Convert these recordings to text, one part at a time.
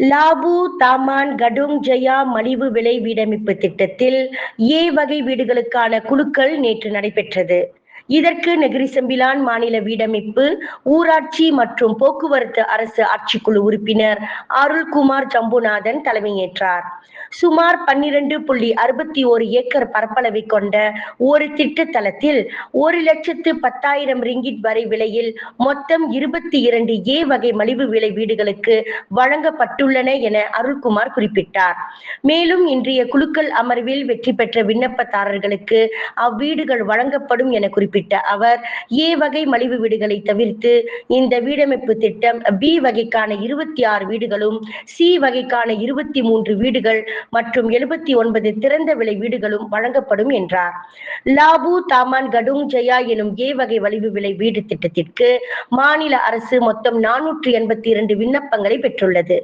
Lapu Taman கடுங் Jaya மலிவு விலை வீடமைப்பு திட்டத்தில் ஏ வகை வீடுகளுக்கான குழுக்கள் நேற்று நடைபெற்றது. இதற்கு நெகிரி செம்பிலான் மாநில வீடமைப்பு ஊராட்சி மற்றும் போக்குவரத்து அரசு ஆட்சிக்குழு உறுப்பினர் அருள்குமார் ஜம்புநாதன் தலைமையேற்றார். சுமார் பன்னிரண்டு புள்ளி அறுபத்தி ஒரு ஏக்கர் பரப்பளவை கொண்ட ஒரு திட்ட தளத்தில் ஒரு லட்சத்து பத்தாயிரம் ரிங்கிட் வரை விலையில் மொத்தம் இருபத்தி இரண்டு ஏ வகை மலிவு விலை வீடுகளுக்கு வழங்கப்பட்டுள்ளன என அருள்குமார் குறிப்பிட்டார். மேலும் இன்றைய குழுக்கள் அமர்வில் வெற்றி பெற்ற விண்ணப்பதாரர்களுக்கு அவ்வீடுகள் வழங்கப்படும் என குறிப்பிட்டார். குறிப்பிட்ட அவர் ஏ வகை மலிவு வீடுகளை தவிர்த்து இந்த வீடமைப்பு திட்டம் பி வகைக்கான இருபத்தி ஆறு வீடுகளும் சி வகைக்கான இருபத்தி மூன்று வீடுகள் மற்றும் எழுபத்தி ஒன்பது திறந்த விலை வீடுகளும் வழங்கப்படும் என்றார். லாபு தாமான் கடுங் ஜெயா எனும் ஏ வகை மலிவு விலை வீடு திட்டத்திற்கு மாநில அரசு மொத்தம் நானூற்றி எண்பத்தி இரண்டு விண்ணப்பங்களை பெற்றுள்ளது.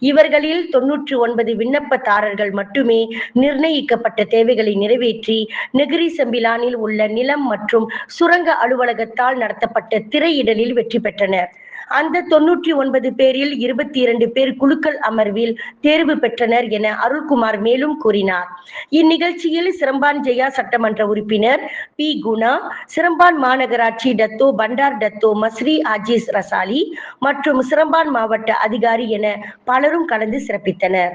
இவர்களில் தொன்னூற்று ஒன்பது விண்ணப்பதாரர்கள் மட்டுமே நிர்ணயிக்கப்பட்ட தேவைகளை நிறைவேற்றி நெகிரி செம்பிலானில் உள்ள நிலம் மற்றும் சுரங்க அலுவலகத்தால் நடத்தப்பட்ட திரையிடலில் வெற்றி பெற்றனர். அந்த தொன்னூற்றி ஒன்பது பேரில் இருபத்தி இரண்டு பேர் குழுக்கள் அமர்வில் தேர்வு பெற்றனர் என அருள்குமார் மேலும் கூறினார். இந்நிகழ்ச்சியில் சிரம்பான் ஜெயா சட்டமன்ற உறுப்பினர் பி. குணா சிரம்பான் மாநகராட்சி Datuk Bandar Datuk Masri Aziz Rasali மற்றும் சிரம்பான் மாவட்ட அதிகாரி என பலரும் கலந்து சிறப்பித்தனர்.